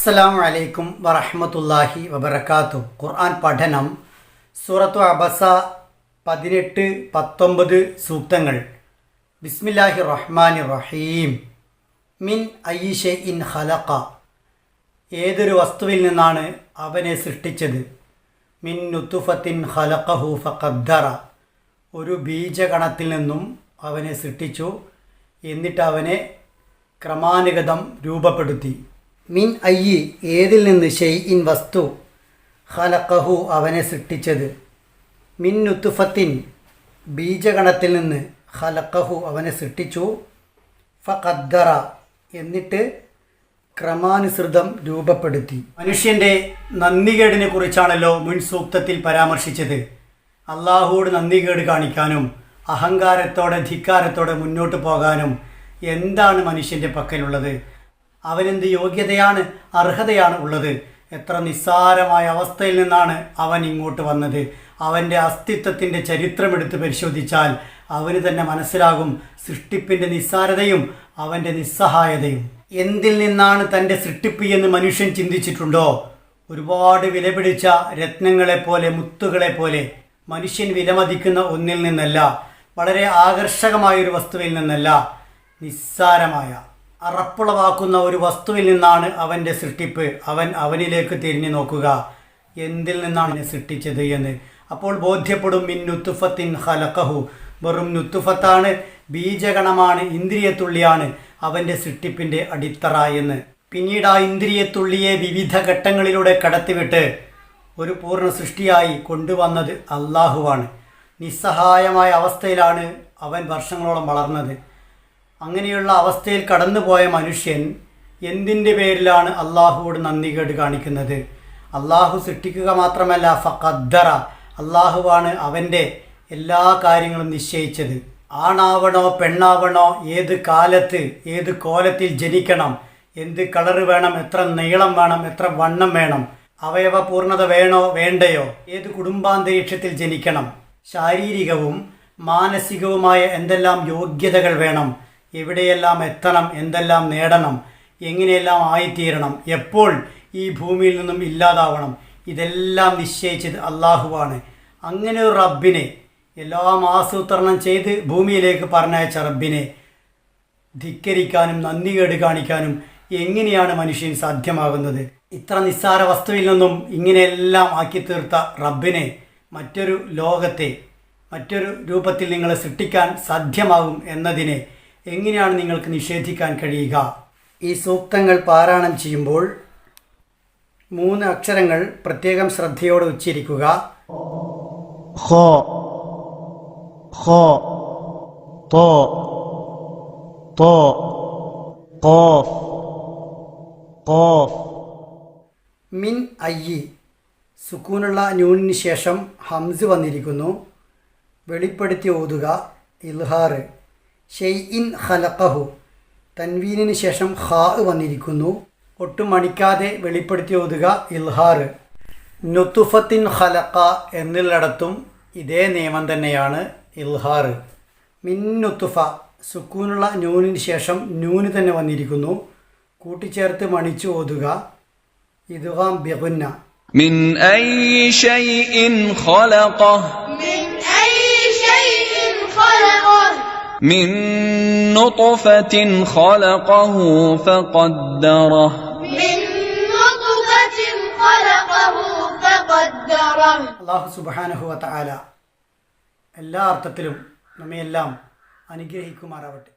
അസ്സലാമു വലൈക്കും വറഹ്മത്തുള്ളാഹി വബർക്കാത്തു ഖുർആൻ പഠനം സൂറത്തു അബസ പതിനെട്ട് പത്തൊമ്പത് സൂക്തങ്ങൾ. ബിസ്മില്ലാഹി റഹ്മാൻ റഹീം. മിൻ അയ്യിഷെ ഇൻ ഹലക്ക ഏതൊരു വസ്തുവിൽ നിന്നാണ് അവനെ സൃഷ്ടിച്ചത്? മിൻ നുത്തുഫത്തിൻ ഹലക്കഹു ഫഖദ്ദറ. ഒരു ബീജഗണത്തിൽ നിന്നും അവനെ സൃഷ്ടിച്ചു. എന്നിട്ട് അവനെ ക്രമാനുഗതം രൂപപ്പെടുത്തി. മിൻ അയ്യി ഏതിൽ നിന്ന് ഷെയ് ഇൻ വസ്തു ഹലക്കഹു അവനെ സൃഷ്ടിച്ചത്? മിൻ നുത്തുഫത്തിൻ ബീജഗണത്തിൽ നിന്ന് ഹലക്കഹു അവനെ സൃഷ്ടിച്ചു. ഫഖദ്ദറ എന്നിട്ട് ക്രമാനുസൃതം രൂപപ്പെടുത്തി. മനുഷ്യന്റെ നന്ദികേടിനെ കുറിച്ചാണല്ലോ മുൻ സൂക്തത്തിൽ പരാമർശിച്ചത്. അള്ളാഹുവോട് നന്ദികേട് കാണിക്കാനും അഹങ്കാരത്തോടെ ധിക്കാരത്തോടെ മുന്നോട്ട് പോകാനും എന്താണ് മനുഷ്യന്റെ പക്കലുള്ളത്? അവനെന്ത് യോഗ്യതയാണ് അർഹതയാണ് ഉള്ളത്. എത്ര നിസ്സാരമായ അവസ്ഥയിൽ നിന്നാണ് അവൻ ഇങ്ങോട്ട് വന്നത്. അവന്റെ അസ്തിത്വത്തിന്റെ ചരിത്രമെടുത്ത് പരിശോധിച്ചാൽ അവന് തന്നെ മനസ്സിലാകും സൃഷ്ടിപ്പിന്റെ നിസ്സാരതയും അവന്റെ നിസ്സഹായതയും. എന്തിൽ നിന്നാണ് തന്റെ സൃഷ്ടിപ്പ് എന്ന് മനുഷ്യൻ ചിന്തിച്ചിട്ടുണ്ടോ? ഒരുപാട് വിലപിടിച്ച രത്നങ്ങളെപ്പോലെ മുത്തുകളെപ്പോലെ മനുഷ്യൻ വിലമതിക്കുന്ന ഒന്നിൽ നിന്നല്ല വളരെ ആകർഷകമായ ഒരു വസ്തുവിൽ നിന്നല്ല നിസ്സാരമായ അറപ്പുളവാക്കുന്ന ഒരു വസ്തുവിൽ നിന്നാണ് അവന്റെ സൃഷ്ടിപ്പ്. അവൻ അവനിലേക്ക് തിരിഞ്ഞു നോക്കുക. എന്തിൽ നിന്നാണ് സൃഷ്ടിച്ചത് എന്ന്? അപ്പോൾ ബോധ്യപ്പെടും മിൻ നുത്തുഫത്തിൻ ഹലക്കഹു വെറും നുത്തുഫത്താണ് ബീജഗണമാണ് ഇന്ദ്രിയത്തുള്ളിയാണ് അവന്റെ സൃഷ്ടിപ്പിന്റെ അടിത്തറ എന്ന്. പിന്നീട് ആ ഇന്ദ്രിയത്തുള്ളിയെ വിവിധ ഘട്ടങ്ങളിലൂടെ കടത്തിവിട്ട് ഒരു പൂർണ സൃഷ്ടിയായി കൊണ്ടുവന്നത് അള്ളാഹുവാണ് നിസ്സഹായമായ അവസ്ഥയിലാണ് അവൻ വർഷങ്ങളോളം വളർന്നത്. അങ്ങനെയുള്ള അവസ്ഥയിൽ കടന്നുപോയ മനുഷ്യൻ എന്തിന്റെ പേരിലാണ് അള്ളാഹുവോട് നന്ദി കേട്ട് കാണിക്കുന്നത്? അള്ളാഹു സൃഷ്ടിക്കുക മാത്രമല്ല ഫഖദ്ദറ. അള്ളാഹുവാണ് അവന്റെ എല്ലാ കാര്യങ്ങളും നിശ്ചയിച്ചത്. ആണാവണോ പെണ്ണാവണോ ഏത് കാലത്ത് ഏത് കോലത്തിൽ ജനിക്കണം എന്ത് കളറ് വേണം എത്ര നീളം വേണം എത്ര വണ്ണം വേണം അവയവ പൂർണത വേണോ വേണ്ടയോ ഏത് കുടുംബാന്തരീക്ഷത്തിൽ ജനിക്കണം ശാരീരികവും മാനസികവുമായ എന്തെല്ലാം യോഗ്യതകൾ വേണം എവിടെയെല്ലാം എത്തണം എന്തെല്ലാം നേടണം എങ്ങനെയെല്ലാം ആയിത്തീരണം എപ്പോൾ ഈ ഭൂമിയിൽ നിന്നും ഇല്ലാതാവണം ഇതെല്ലാം നിശ്ചയിച്ചത് അള്ളാഹുവാണ്. അങ്ങനെ ഒരു റബ്ബിനെ എല്ലാം ആസൂത്രണം ചെയ്ത് ഭൂമിയിലേക്ക് പറഞ്ഞയച്ച റബ്ബിനെ ധിക്കരിക്കാനും നന്ദികേട് കാണിക്കാനും എങ്ങനെയാണ് മനുഷ്യൻ സാധ്യമാകുന്നത്? ഇത്ര നിസ്സാര വസ്തുവിൽ നിന്നും ഇങ്ങനെയെല്ലാം ആക്കി തീർത്ത റബ്ബിനെ മറ്റൊരു ലോകത്തെ മറ്റൊരു രൂപത്തിൽ നിങ്ങളെ സൃഷ്ടിക്കാൻ സാധ്യമാകും എന്നതിനെ എങ്ങനെയാണ് നിങ്ങൾക്ക് നിഷേധിക്കാൻ കഴിയുക? ഈ സൂക്തങ്ങൾ പാരായണം ചെയ്യുമ്പോൾ മൂന്ന് അക്ഷരങ്ങൾ പ്രത്യേകം ശ്രദ്ധയോടെ ഉച്ചരിക്കുക. ഹോ ഹോ തോ തോ കോഫ് കോഫ് മിൻ അയ്യി. സുക്കൂനുള്ള ന്യൂണിന് ശേഷം ഹംസ് വന്നിരിക്കുന്നു. വെളിപ്പെടുത്തി ഓതുക. ഇൽഹാറ്. ഷെയ് ഇൻ ഹലക്കഹു തൻവീനിന് ശേഷം ഹാ വന്നിരിക്കുന്നു ഒട്ടും മണിക്കാതെ വെളിപ്പെടുത്തി ഓതുക ഇൽഹാറ് നുത്തുഫത്തിൻ ഹലക്ക എന്നുള്ളിടത്തും ഇതേ നിയമം തന്നെയാണ് ഇൽഹാറ് മിൻ നുത്തുഫ സുക്കൂനുള്ള ന്യൂനിന് ശേഷം ന്യൂന് തന്നെ വന്നിരിക്കുന്നു കൂട്ടിച്ചേർത്ത് മണിച്ചു ഓതുക ഇതുഹാം ബെഹുന്ന من أي شيء خلقه من أي شيء خلقه من نطفة خلقه فقدره من نطفة خلقه فقدره അള്ളാഹു സുബാനഹുവ തആല എല്ലാ അർത്ഥത്തിലും നമ്മയെല്ലാം അനുഗ്രഹിക്കുമാറാവട്ടെ